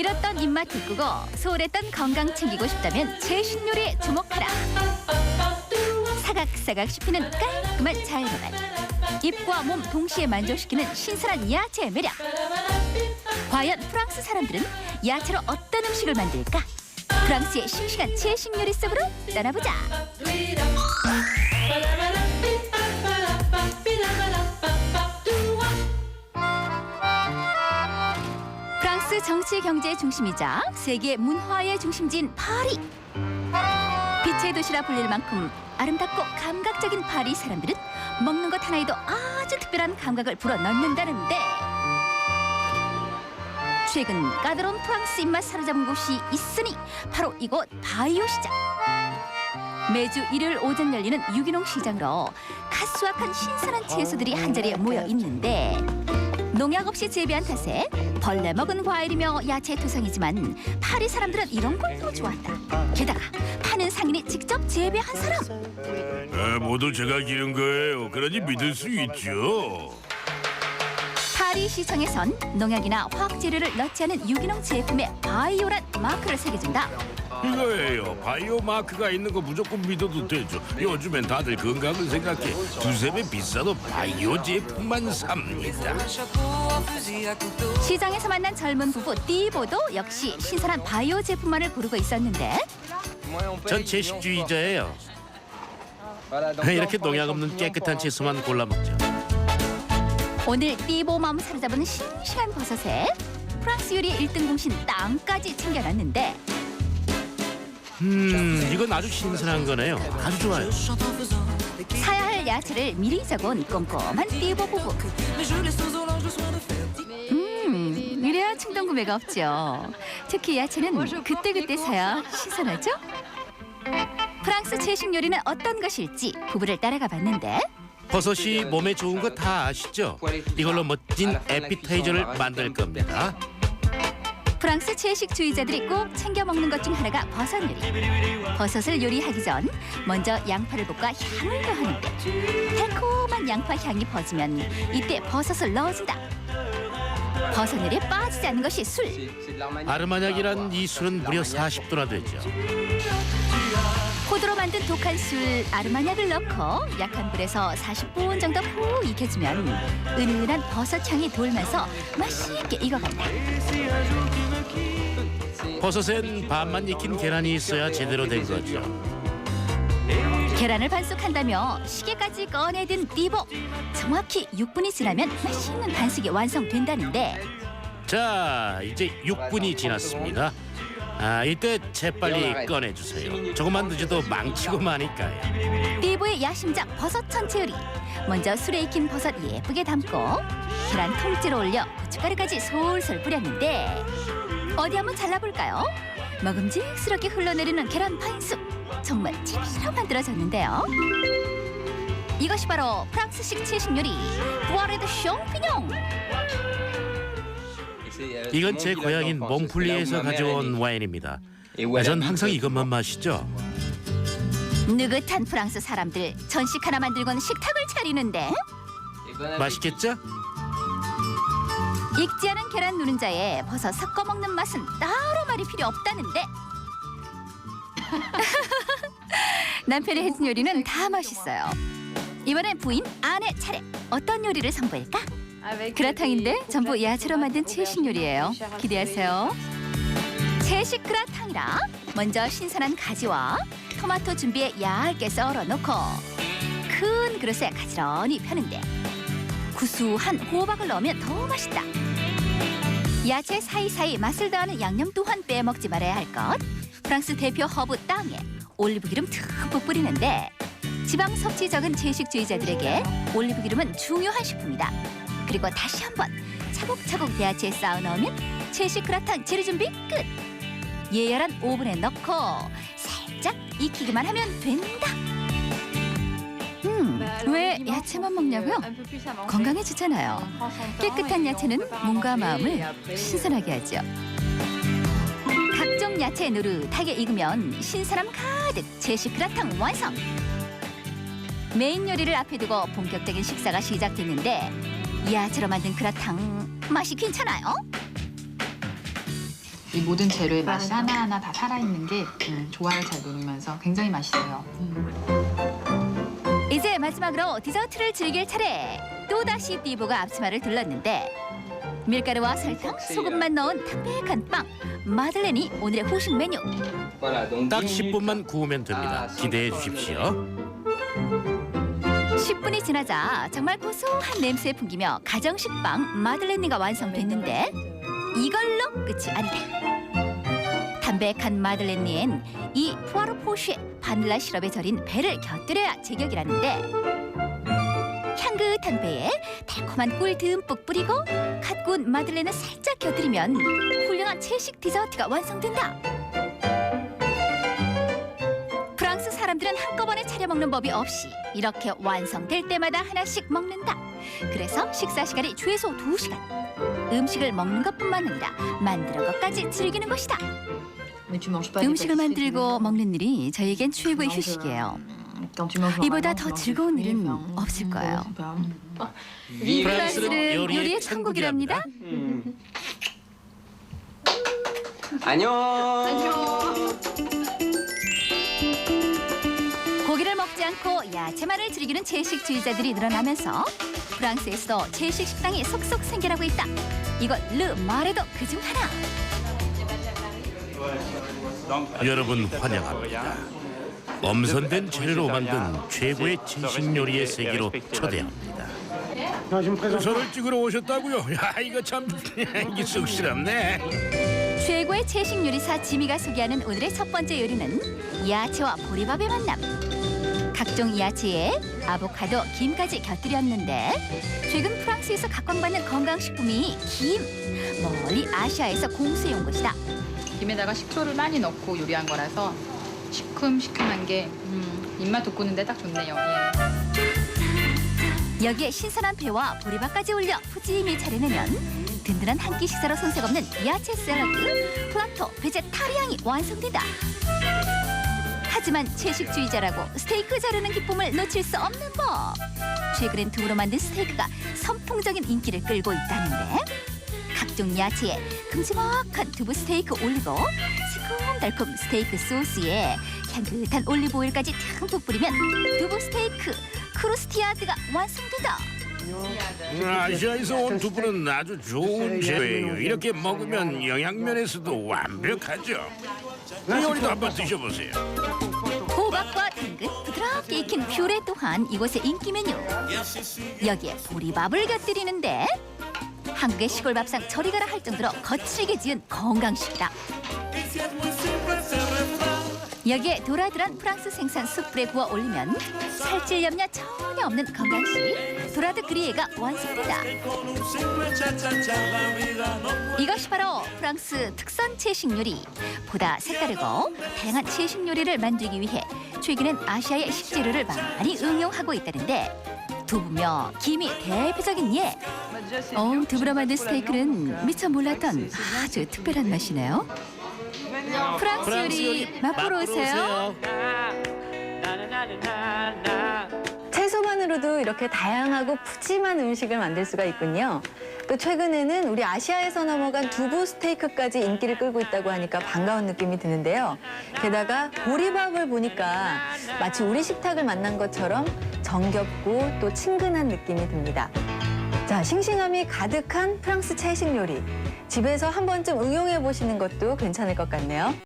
잃었던 입맛 돋구고 소홀했던 건강 챙기고 싶다면 최신 요리에 주목하라. 사각사각 씹히는 깔끔한 자연맛. 입과 몸 동시에 만족시키는 신선한 야채의 매력. 과연 프랑스 사람들은 야채로 어떤 음식을 만들까? 프랑스의 싱싱한 최신 요리 속으로 떠나보자. 정치 경제의 중심이자 세계 문화의 중심지인 파리. 빛의 도시라 불릴 만큼 아름답고 감각적인 파리 사람들은 먹는 것 하나에도 아주 특별한 감각을 불어넣는다는데 최근 까다로운 프랑스 입맛 사로잡은 곳이 있으니 바로 이곳 바이오 시장. 매주 일요일 오전 열리는 유기농 시장으로 가수확한 신선한 채소들이 한 자리에 모여 있는데 농약 없이 재배한 탓에 벌레 먹은 과일이며 야채 투성이지만 파리 사람들은 이런 걸 더 좋아한다. 게다가 파는 상인이 직접 재배한 사람. 아, 모두 제가 기른 거예요. 그러니 믿을 수 있죠. 파리 시청에선 농약이나 화학 재료를 넣지 않은 유기농 제품에 바이오란 마크를 새겨준다. 이거예요. 바이오 마크가 있는 거 무조건 믿어도 되죠. 요즘엔 다들 건강을 생각해 두세 배 비싸도 바이오 제품만 삽니다. 시장에서 만난 젊은 부부 띠보도 역시 신선한 바이오 제품만을 고르고 있었는데 전 채식주의자예요. 이렇게 농약 없는 깨끗한 채소만 골라 먹죠. 오늘 띠보 마음 사로잡은 싱싱한 버섯에 프랑스 요리 1등 공신 땅까지 챙겨놨는데 음, 이건 아주 신선한 거네요. 아주 좋아요. 사야 할 야채를 미리 적은 꼼꼼한 띠보 부부 음 이래야 충동 구매가 없죠 특히 야채는 그때그때 사야 신선하죠 프랑스 채식 요리는 어떤 것일지 부부를 따라가 봤는데 버섯이 몸에 좋은 거 다 아시죠? 이걸로 멋진 에피타이저를 만들 겁니다. 프랑스 채식주의자들이 꼭 챙겨 먹는 것 중 하나가 버섯 요리. 버섯을 요리하기 전 먼저 양파를 볶아 향을 더하는데 달콤한 양파 향이 퍼지면 이때 버섯을 넣어준다. 버섯 요리에 빠지지 않는 것이 술. 아르마냐기란 이 술은 무려 40도나 되죠. 포도로 만든 독한 술 아르마냐를 넣고 약한 불에서 40분 정도 푹 익혀주면 은은한 버섯 향이 돌면서 맛있게 익어간다. 버섯엔 반만 익힌 계란이 있어야 제대로 된 거죠. 계란을 반숙한다며 시계까지 꺼내든 띠보 정확히 6분이 지나면 맛있는 반숙이 완성된다는데 자, 이제 6분이 지났습니다. 아, 이때 재빨리 꺼내주세요. 조금만 늦어도 망치고 마니까요. 띠보의 야심작 버섯 천체 요리 먼저 술에 익힌 버섯 예쁘게 담고 계란 통째로 올려 고춧가루까지 솔솔 뿌렸는데 어디 한번 잘라볼까요? 먹음직스럽게 흘러내리는 계란 반숙 정말 제대로 만들어졌는데요 이것이 바로 프랑스식 채식 요리 부아레드 숑피뇽 이건 제 고향인 몽플리에서 가져온 와인입니다. 아, 전 항상 이것만 마시죠. 느긋한 프랑스 사람들 전식 하나 만들고는 식탁을 차리는데 맛있겠죠? 익지 않은 계란 누른자에 버섯 섞어 먹는 맛은 따로 말이 필요 없다는데 남편이 해준 요리는 다 맛있어요 이번엔 부인 아내 차례 어떤 요리를 선보일까? 그라탕인데 전부 야채로 만든 채식 요리예요 기대하세요 채식 그라탕이라 먼저 신선한 가지와 토마토 준비에 얇게 썰어 놓고 큰 그릇에 가지런히 펴는데 구수한 호박을 넣으면 더 맛있다. 야채 사이사이 맛을 더하는 양념 또한 빼먹지 말아야 할 것. 프랑스 대표 허브 땅에 올리브 기름 듬뿍 뿌리는데 지방 섭취 적은 채식주의자들에게 올리브 기름은 중요한 식품이다. 그리고 다시 한번 차곡차곡 야채에 쌓아 넣으면 채식 그라탕 재료 준비 끝. 예열한 오븐에 넣고 살짝 익히기만 하면 된다. 음, 왜 야채만 먹냐고요? 건강에 좋잖아요. 깨끗한 야채는 몸과 마음을 신선하게 하죠. 야채 노릇하게 익으면 신선함 가득 제식 그라탕 완성. 메인 요리를 앞에 두고 본격적인 식사가 시작됐는데 야채로 만든 그라탕 맛이 괜찮아요? 이 모든 재료의 맛이 하나하나 다 살아있는 게 음, 조화를 잘 누르면서 굉장히 맛있어요. 이제 마지막으로 디저트를 즐길 차례. 또다시 띠보가 앞치마를 둘렀는데 밀가루와 설탕, 소금만 넣은 담백한 빵. 마들렌이 오늘의 후식 메뉴. 딱 10분만 구우면 됩니다. 기대해 주십시오. 10분이 지나자 정말 고소한 냄새 풍기며 가정식 빵 마들렌니가 완성됐는데 이걸로 끝이 아니다. 담백한 마들렌니엔 이 푸아로 포쉬에 바닐라 시럽에 절인 배를 곁들여야 제격이라는데 향긋한 배에 달콤한 꿀 듬뿍 뿌리고 갓 구운 마들렌을 살짝 곁들이면 훌륭한 채식 디저트가 완성된다. 프랑스 사람들은 한꺼번에 차려 먹는 법이 없이 이렇게 완성될 때마다 하나씩 먹는다. 그래서 식사 시간이 최소 두시간 음식을 먹는 것뿐만 아니라 만드는 것까지 즐기는 것이다. 음식을 만들고 먹는 일이 저에겐 최고의 휴식이에요. 이보다 더 즐거운 일은 없을 거예요. 프랑스는 요리의 천국이랍니다. 안녕. 고기를 먹지 않고 야채만을 즐기는 채식주의자들이 늘어나면서 프랑스에서도 채식 식당이 속속 생겨나고 있다. 이것 르 마레도 그중 하나. 여러분 환영합니다. 엄선된 재료로 만든 최고의 진식 요리의 세계로 초대합니다. 저를 찍으러 오셨다고요? 야 이거 참 이게 쑥스럽네. 최고의 채식 요리사 지미가 소개하는 오늘의 첫 번째 요리는 야채와 보리밥의 만남. 각종 야채에 아보카도, 김까지 곁들였는데 최근 프랑스에서 각광받는 건강식품이 김. 멀리 아시아에서 공수해온 것이다. 김에다가 식초를 많이 넣고 요리한 거라서 시큼시큼한 게 음, 입맛 돋구는데 딱 좋네요. 예. 여기에 신선한 배와 보리밥까지 올려 푸짐히 차려내면 든든한 한 끼 식사로 손색 없는 야채 샐러드, 플라토, 베제타리앙이 완성된다. 하지만 채식주의자라고 스테이크 자르는 기쁨을 놓칠 수 없는 법. 최근엔 두부로 만든 스테이크가 선풍적인 인기를 끌고 있다는데 각종 야채에 큼지막한 두부 스테이크 올리고 새콤달콤 스테이크 소스에 향긋한 올리브 오일까지 듬뿍 뿌리면 두부 스테이크 크루스티아드가 완성된다. 아시아에서 온 두부는 아주 좋은 재료예요. 이렇게 먹으면 영양면에서도 완벽하죠. 이 요리도 한번 드셔보세요. 호박과 당근, 부드럽게 익힌 퓨레 또한 이곳의 인기 메뉴. 여기에 보리밥을 곁들이는데 한국의 시골 밥상 저리 가라 할 정도로 거칠게 지은 건강식이다. 여기에 도라드란 프랑스 생산 숯불에 구워 올리면 살찔 염려 전혀 없는 건강식 도라드 그리에가 완성된다. 이것이 바로 프랑스 특선 채식 요리. 보다 색다르고 다양한 채식 요리를 만들기 위해 최근엔 아시아의 식재료를 많이 응용하고 있다는데 두부며 김이 대표적인 예. 어, 두부로 만든 스테이크는 미처 몰랐던 아주 특별한 맛이네요. 프랑스 요리 맛보러 오세요. 채소만으로도 이렇게 다양하고 푸짐한 음식을 만들 수가 있군요. 또 최근에는 우리 아시아에서 넘어간 두부 스테이크까지 인기를 끌고 있다고 하니까 반가운 느낌이 드는데요. 게다가 보리밥을 보니까 마치 우리 식탁을 만난 것처럼 정겹고 또 친근한 느낌이 듭니다. 자, 싱싱함이 가득한 프랑스 채식 요리. 집에서 한 번쯤 응용해 보시는 것도 괜찮을 것 같네요.